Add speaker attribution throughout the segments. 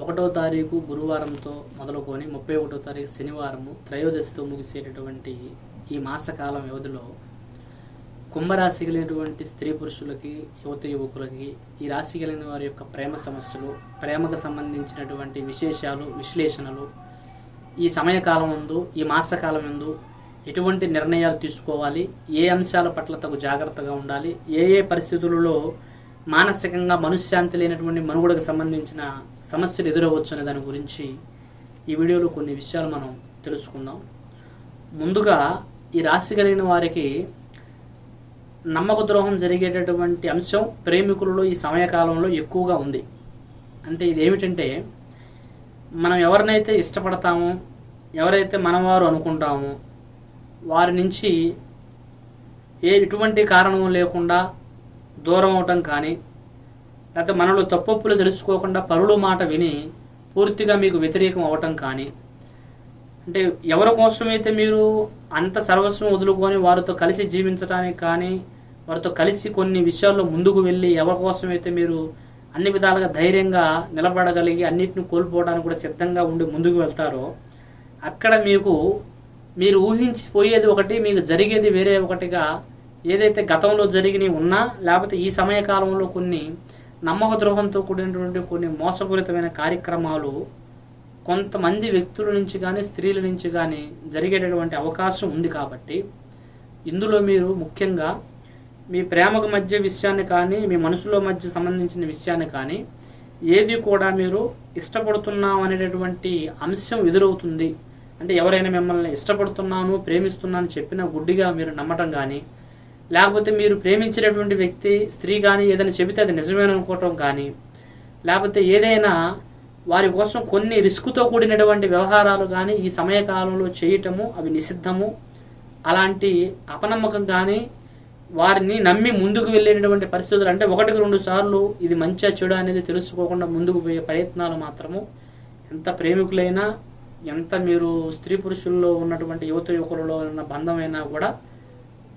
Speaker 1: ఒకటో తారీఖు గురువారంతో మొదలుకొని ముప్పై ఒకటో తారీఖు శనివారము త్రయోదశితో ముగిసేటటువంటి ఈ మాసకాలం వ్యవధిలో కుంభరాశి కలిగినటువంటి స్త్రీ పురుషులకి యువత యువకులకి ఈ రాశి కలిగిన వారి యొక్క ప్రేమ సమస్యలు ప్రేమకు సంబంధించినటువంటి విశేషాలు విశ్లేషణలు ఈ సమయకాలం ముందు ఈ మాసకాలం ముందు ఎటువంటి నిర్ణయాలు తీసుకోవాలి ఏ అంశాల పట్ల తగు జాగ్రత్తగా ఉండాలి ఏ ఏ పరిస్థితులలో మానసికంగా మనశ్శాంతి లేనటువంటి మనుగడకు సంబంధించిన సమస్యలు ఎదురవచ్చు అనే దాని గురించి ఈ వీడియోలో కొన్ని విషయాలు మనం తెలుసుకుందాం. ముందుగా ఈ రాశి కలిగిన వారికి నమ్మక ద్రోహం జరిగేటటువంటి అంశం ప్రేమికులలో ఈ సమయకాలంలో ఎక్కువగా ఉంది. అంటే ఇది ఏమిటంటే మనం ఎవరినైతే ఇష్టపడతామో ఎవరైతే మనవారు అనుకుంటామో వారి నుంచి ఏ ఎటువంటి కారణం లేకుండా దూరం అవటం కానీ లేకపోతే మనలో తప్పప్పులు తెలుసుకోకుండా పరుడు మాట విని పూర్తిగా మీకు వ్యతిరేకం అవటం కానీ అంటే ఎవరి కోసమైతే మీరు అంత సర్వస్వం వదులుకొని వారితో కలిసి జీవించడానికి కానీ వారితో కలిసి కొన్ని విషయాల్లో ముందుకు వెళ్ళి ఎవరి కోసమైతే మీరు అన్ని విధాలుగా ధైర్యంగా నిలబడగలిగి అన్నిటిని కోల్పోవడానికి కూడా సిద్ధంగా ఉండి ముందుకు వెళ్తారో అక్కడ మీకు మీరు ఊహించిపోయేది ఒకటి మీకు జరిగేది వేరే ఒకటిగా ఏదైతే గతంలో జరిగినవి ఉన్నా లేకపోతే ఈ సమయకాలంలో కొన్ని నమ్మక ద్రోహంతో కూడినటువంటి కొన్ని మోసపూరితమైన కార్యక్రమాలు కొంతమంది వ్యక్తుల నుంచి కానీ స్త్రీల నుంచి కానీ జరిగేటటువంటి అవకాశం ఉంది కాబట్టి ఇందులో మీరు ముఖ్యంగా మీ ప్రేమకు మధ్య విషయాన్ని కానీ మీ మనసులో మధ్య సంబంధించిన విషయాన్ని కానీ ఏది కూడా మీరు ఇష్టపడుతున్నాం అనేటటువంటి అంశం ఎదురవుతుంది. అంటే ఎవరైనా మిమ్మల్ని ఇష్టపడుతున్నాను ప్రేమిస్తున్నాను చెప్పిన గుడ్డిగా మీరు నమ్మటం కానీ లేకపోతే మీరు ప్రేమించినటువంటి వ్యక్తి స్త్రీ కానీ ఏదైనా చెబితే అది నిజమేననుకోవటం అనుకోవటం కానీ లేకపోతే ఏదైనా వారి కోసం కొన్ని రిస్క్తో కూడినటువంటి వ్యవహారాలు కానీ ఈ సమయకాలంలో చేయటము అవి నిషిద్ధము అలాంటి అపనమ్మకం కానీ వారిని నమ్మి ముందుకు వెళ్ళేటటువంటి పరిస్థితులు అంటే ఒకటికి రెండు సార్లు ఇది మంచిగా చెడు అనేది తెలుసుకోకుండా ముందుకు పోయే ప్రయత్నాలు మాత్రము. ఎంత ప్రేమికులైనా ఎంత మీరు స్త్రీ పురుషుల్లో ఉన్నటువంటి యువత యువకులలో ఉన్న బంధమైనా కూడా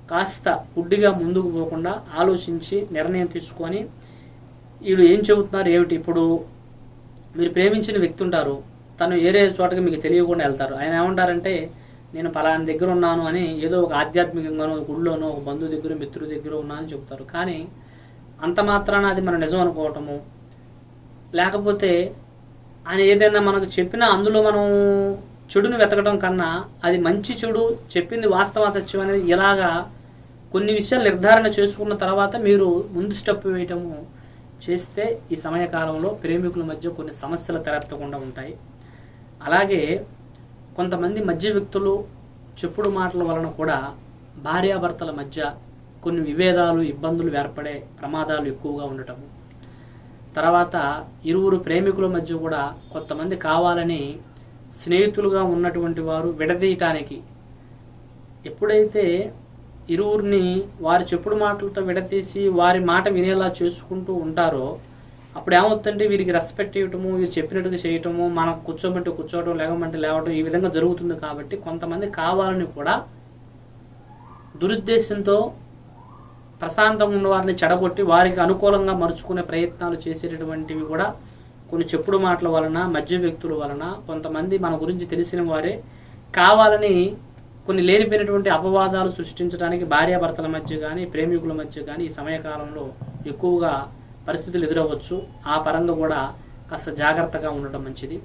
Speaker 1: కాస్త గుడ్డిగా ముందుకు పోకుండా ఆలోచించి నిర్ణయం తీసుకొని వీళ్ళు ఏం చెబుతున్నారు ఏమిటి? ఇప్పుడు మీరు ప్రేమించిన వ్యక్తి ఉంటారు. తను ఏరే చోటకి మీకు తెలియకుండా వెళ్తారు. ఆయన ఏమంటారంటే నేను పలానా దగ్గర ఉన్నాను అని ఏదో ఒక ఆధ్యాత్మికంగానో గుళ్ళోనో ఒక బంధువు దగ్గర మిత్రుడి దగ్గర ఉన్నానని చెప్తారు కానీ అంత మాత్రాన అది మనం నిజం అనుకోవటము. లేకపోతే ఆయన ఏదైనా మనకు చెప్పినా అందులో మనం చెడును వెతకడం కన్నా అది మంచి చెడు చెప్పింది వాస్తవ సత్యం అనేది ఇలాగా కొన్ని విషయాలు నిర్ధారణ చేసుకున్న తర్వాత మీరు ముందు స్టెప్ వేయటము చేస్తే ఈ సమయకాలంలో ప్రేమికుల మధ్య కొన్ని సమస్యలు తలెత్తకుండా ఉంటాయి. అలాగే కొంతమంది మధ్య వ్యక్తులు చెప్పుడు మాటల వలన కూడా భార్యాభర్తల మధ్య కొన్ని విభేదాలు ఇబ్బందులు ఏర్పడే ప్రమాదాలు ఎక్కువగా ఉండటము తర్వాత ఇరువురు ప్రేమికుల మధ్య కూడా కొంతమంది కావాలని స్నేహితులుగా ఉన్నటువంటి వారు విడదీయటానికి. ఎప్పుడైతే ఇరువురిని వారి చెప్పుడు మాటలతో విడదీసి వారి మాట వినేలా చేసుకుంటూ ఉంటారో అప్పుడు ఏమవుతుందంటే వీరికి రెస్పెక్ట్ ఇవ్వటము వీరు చెప్పినట్టుగా చేయటము మనం కూర్చోమంటే కూర్చోవడం లేవమంటే లేవటం ఈ విధంగా జరుగుతుంది కాబట్టి కొంతమంది కావాలని కూడా దురుద్దేశంతో ప్రశాంతంగా ఉన్న వారిని చెడగొట్టి వారికి అనుకూలంగా మరుచుకునే ప్రయత్నాలు చేసేటటువంటివి కూడా కొన్ని చెప్పుడు మాటల వలన మధ్య వ్యక్తుల వలన కొంతమంది మన గురించి తెలిసిన వారే కావాలని కొన్ని లేనిపోయినటువంటి అపవాదాలు సృష్టించడానికి భార్యాభర్తల మధ్య కానీ ప్రేమికుల మధ్య కానీ ఈ సమయకాలంలో ఎక్కువగా పరిస్థితులు ఎదురవ్వచ్చు. ఆ పరంగా కూడా కాస్త జాగ్రత్తగా ఉండటం మంచిది.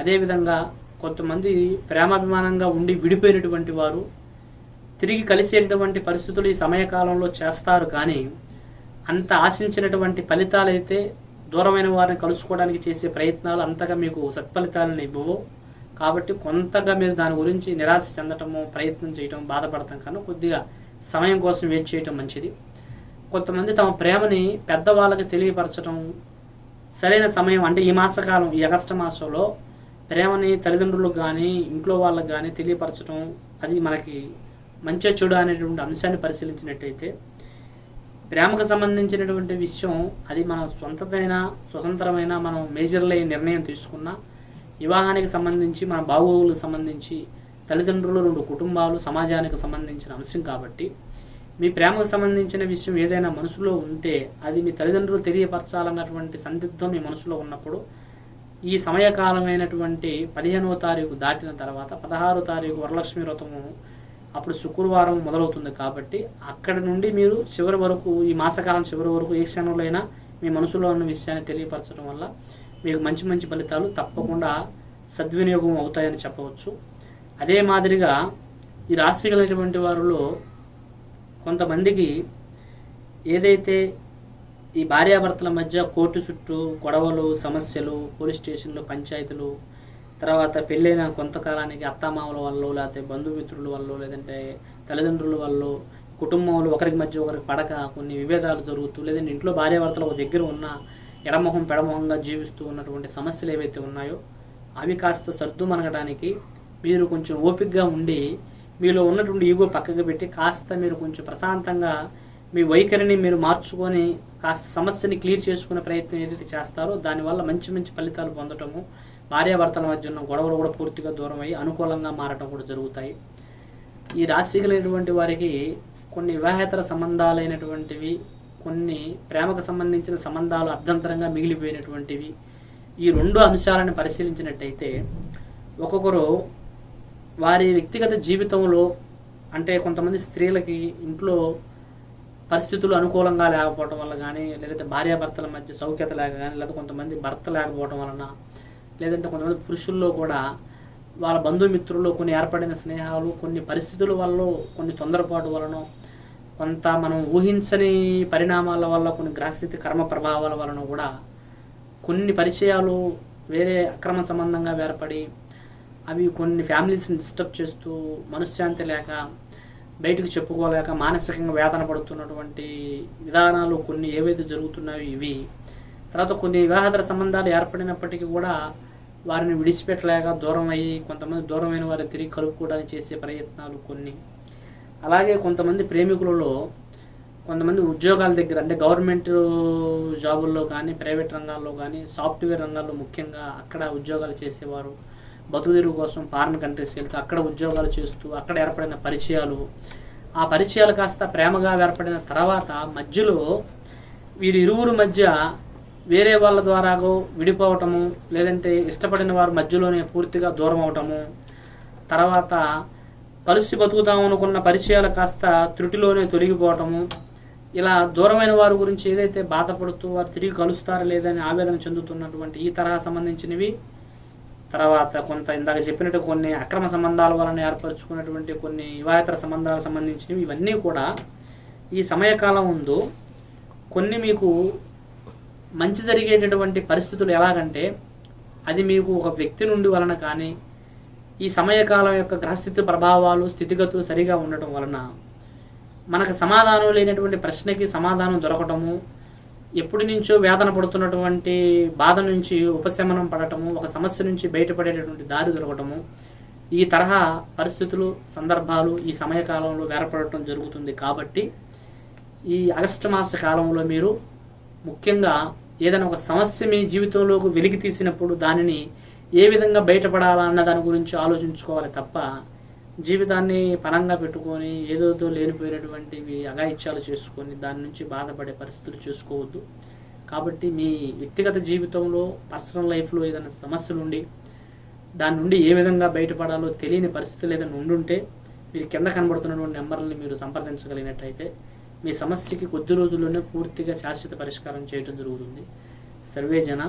Speaker 1: అదేవిధంగా కొంతమంది ప్రేమాభిమానంగా ఉండి విడిపోయినటువంటి వారు తిరిగి కలిసేటటువంటి పరిస్థితులు ఈ సమయకాలంలో చేస్తారు కానీ అంత ఆశించినటువంటి ఫలితాలైతే దూరమైన వారిని కలుసుకోవడానికి చేసే ప్రయత్నాలు అంతగా మీకు సత్ఫలితాలను ఇవ్వవు. కాబట్టి కొంతగా మీరు దాని గురించి నిరాశ చెందటము ప్రయత్నం చేయటం బాధపడటం కన్నా కొద్దిగా సమయం కోసం వెయిట్ చేయటం మంచిది. కొంతమంది తమ ప్రేమని పెద్దవాళ్ళకి తెలియపరచడం సరైన సమయం అంటే ఈ మాసకాలం ఈ ఆగస్టు మాసంలో ప్రేమని తల్లిదండ్రులకు కానీ ఇంట్లో వాళ్ళకి కానీ తెలియపరచడం అది మనకి మంచి చెడు అనేటువంటి అంశాన్ని పరిశీలించినట్టయితే ప్రేమకు సంబంధించినటువంటి విషయం అది మన సొంతమైన స్వతంత్రమైన మనం మేజర్లై నిర్ణయం తీసుకున్న వివాహానికి సంబంధించి మన బాగోగులకు సంబంధించి తల్లిదండ్రులు రెండు కుటుంబాలు సమాజానికి సంబంధించిన అంశం కాబట్టి మీ ప్రేమకు సంబంధించిన విషయం ఏదైనా మనసులో ఉంటే అది మీ తల్లిదండ్రులు తెలియపరచాలన్నటువంటి సందిగ్ధం మీ మనసులో ఉన్నప్పుడు ఈ సమయకాలమైనటువంటి పదిహేనవ తారీఖు దాటిన తర్వాత పదహారో తారీఖు వరలక్ష్మి వ్రతము అప్పుడు శుక్రవారం మొదలవుతుంది కాబట్టి అక్కడి నుండి మీరు చివరి వరకు ఈ మాసకాలం చివరి వరకు ఏ క్షణంలో అయినా మీ మనసులో ఉన్న విషయాన్ని తెలియపరచడం వల్ల మీకు మంచి మంచి ఫలితాలు తప్పకుండా సద్వినియోగం అవుతాయని చెప్పవచ్చు. అదే మాదిరిగా ఈ రాశి కలిగినటువంటి వారిలో కొంతమందికి ఏదైతే ఈ భార్యాభర్తల మధ్య కోర్టు చుట్టూ గొడవలు సమస్యలు పోలీస్ స్టేషన్లు పంచాయతీలు తర్వాత పెళ్ళైన కొంతకాలానికి అత్తామామల వల్ల లేకపోతే బంధుమిత్రుల వల్ల లేదంటే తల్లిదండ్రుల వల్ల కుటుంబంలో ఒకరికి మధ్య ఒకరికి పడక కొన్ని విభేదాలు జరుగుతూ లేదంటే ఇంట్లో భార్యాభర్తలు ఒక దగ్గర ఉన్న ఎడమొహం పెడమొహంగా జీవిస్తూ ఉన్నటువంటి సమస్యలు ఏవైతే ఉన్నాయో అవి కాస్త సర్దుమనగడానికి మీరు కొంచెం ఓపికగా ఉండి మీలో ఉన్నటువంటి ఈగో పక్కకు పెట్టి కాస్త మీరు కొంచెం ప్రశాంతంగా మీ వైఖరిని మీరు మార్చుకొని కాస్త సమస్యని క్లియర్ చేసుకునే ప్రయత్నం ఏదైతే చేస్తారో దానివల్ల మంచి మంచి ఫలితాలు పొందటము భార్యాభర్తల మధ్య ఉన్న గొడవలు కూడా పూర్తిగా దూరం అయ్యి అనుకూలంగా మారటం కూడా జరుగుతాయి. ఈ రాశి కలిగినటువంటి వారికి కొన్ని వివాహేతర సంబంధాలైనటువంటివి కొన్ని ప్రేమకు సంబంధించిన సంబంధాలు అర్ధంతరంగా మిగిలిపోయినటువంటివి ఈ రెండు అంశాలను పరిశీలించినట్టయితే ఒక్కొక్కరు వారి వ్యక్తిగత జీవితంలో అంటే కొంతమంది స్త్రీలకి ఇంట్లో పరిస్థితులు అనుకూలంగా లేకపోవడం వల్ల కానీ లేదంటే భార్యాభర్తల మధ్య సౌఖ్యత లేక కానీ లేదా కొంతమంది భర్త లేకపోవడం వలన లేదంటే కొంతమంది పురుషుల్లో కూడా వాళ్ళ బంధుమిత్రుల్లో కొన్ని ఏర్పడిన స్నేహాలు కొన్ని పరిస్థితుల వల్ల కొన్ని తొందరపాటు వలన కొంత మనం ఊహించని పరిణామాల వల్ల కొన్ని గ్రహస్థితి కర్మ ప్రభావాల వలన కూడా కొన్ని పరిచయాలు వేరే అక్రమ సంబంధంగా ఏర్పడి అవి కొన్ని ఫ్యామిలీస్ని డిస్టర్బ్ చేస్తూ మనశ్శాంతి లేక బయటకు చెప్పుకోలేక మానసికంగా వేదన పడుతున్నటువంటి విధానాలు కొన్ని ఏవైతే జరుగుతున్నాయో ఇవి. తర్వాత కొన్ని వివాహేతర సంబంధాలు ఏర్పడినప్పటికీ కూడా వారిని విడిచిపెట్టలేక దూరం అయ్యి కొంతమంది దూరమైన వారిని తిరిగి కలుపుకోవడానికి చేసే ప్రయత్నాలు కొన్ని. అలాగే కొంతమంది ప్రేమికులలో కొంతమంది ఉద్యోగాల దగ్గర అంటే గవర్నమెంట్ జాబుల్లో కానీ ప్రైవేట్ రంగాల్లో కానీ సాఫ్ట్వేర్ రంగాల్లో ముఖ్యంగా అక్కడ ఉద్యోగాలు చేసేవారు. బతుకుదెరువు కోసం ఫారిన్ కంట్రీస్ వెళ్తూ అక్కడ ఉద్యోగాలు చేస్తూ అక్కడ ఏర్పడిన పరిచయాలు. ఆ పరిచయాలు కాస్త ప్రేమగా ఏర్పడిన తర్వాత మధ్యలో వీరి ఇరువురు మధ్య వేరే వాళ్ళ ద్వారాగో విడిపోవటము లేదంటే ఇష్టపడిన వారి మధ్యలోనే పూర్తిగా దూరం అవటము తర్వాత కలిసి బతుకుతాం అనుకున్న పరిచయాలు కాస్త త్రుటిలోనే తొలగిపోవటము ఇలా దూరమైన వారి గురించి ఏదైతే బాధపడుతూ వారు తిరిగి కలుస్తారా లేదని ఆవేదన చెందుతున్నటువంటి ఈ తరహా సంబంధించినవి తర్వాత కొంత ఇందాక చెప్పినట్టు కొన్ని అక్రమ సంబంధాల వలన ఏర్పరచుకున్నటువంటి కొన్ని వివాహేతర సంబంధాలకు సంబంధించినవి ఇవన్నీ కూడా ఈ సమయకాలం ముందు కొన్ని మీకు మంచి జరిగేటటువంటి పరిస్థితులు ఎలాగంటే అది మీకు ఒక వ్యక్తి నుండి వలన కానీ ఈ సమయకాలం యొక్క గ్రహస్థితి ప్రభావాలు స్థితిగతులు సరిగా ఉండటం వలన మనకు సమాధానం లేనటువంటి ప్రశ్నకి సమాధానం దొరకటము ఎప్పటి నుంచో వేదన పడుతున్నటువంటి బాధ నుంచి ఉపశమనం పడటము ఒక సమస్య నుంచి బయటపడేటటువంటి దారి దొరకటము ఈ తరహా పరిస్థితులు సందర్భాలు ఈ సమయకాలంలో వేరపడటం జరుగుతుంది కాబట్టి ఈ ఆగస్టు మాస కాలంలో మీరు ముఖ్యంగా ఏదైనా ఒక సమస్య మీ జీవితంలోకి వెలికి తీసినప్పుడు దానిని ఏ విధంగా బయటపడాలా అన్న దాని గురించి ఆలోచించుకోవాలి తప్ప జీవితాన్ని పరంగా పెట్టుకొని ఏదోదో లేనిపోయినటువంటివి అగాయిత్యాలు చేసుకొని దాని నుంచి బాధపడే పరిస్థితులు చేసుకోవద్దు. కాబట్టి మీ వ్యక్తిగత జీవితంలో పర్సనల్ లైఫ్లో ఏదైనా సమస్యలు ఉండి దాని నుండి ఏ విధంగా బయటపడాలో తెలియని పరిస్థితులు ఏదైనా ఉండుంటే మీరు కింద కనబడుతున్నటువంటి నెంబర్ని మీరు సంప్రదించగలిగినట్టయితే మీ సమస్యకి కొద్ది రోజుల్లోనే పూర్తిగా శాశ్వత పరిష్కారం చేయడం జరుగుతుంది. సర్వే జన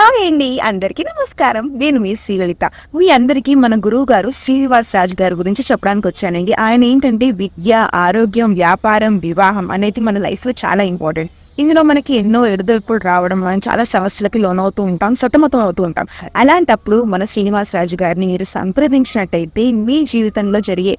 Speaker 2: హాయ్ అండి అందరికీ నమస్కారం. నేను మీ శ్రీలలిత. మీ అందరికీ మన గురువు గారు శ్రీనివాస్ రాజు గారి గురించి చెప్పడానికి వచ్చానండి. ఆయన ఏంటంటే విద్య ఆరోగ్యం వ్యాపారం వివాహం అనేది మన లైఫ్లో చాలా ఇంపార్టెంట్. ఇందులో మనకి ఎన్నో ఎడుదొడుపులు రావడం మనం చాలా సమస్యలకి లోనవుతూ ఉంటాం సతమతం అవుతూ ఉంటాం. అలాంటప్పుడు మన శ్రీనివాస్ రాజు గారిని మీరు సంప్రదించినట్టయితే మీ జీవితంలో జరిగే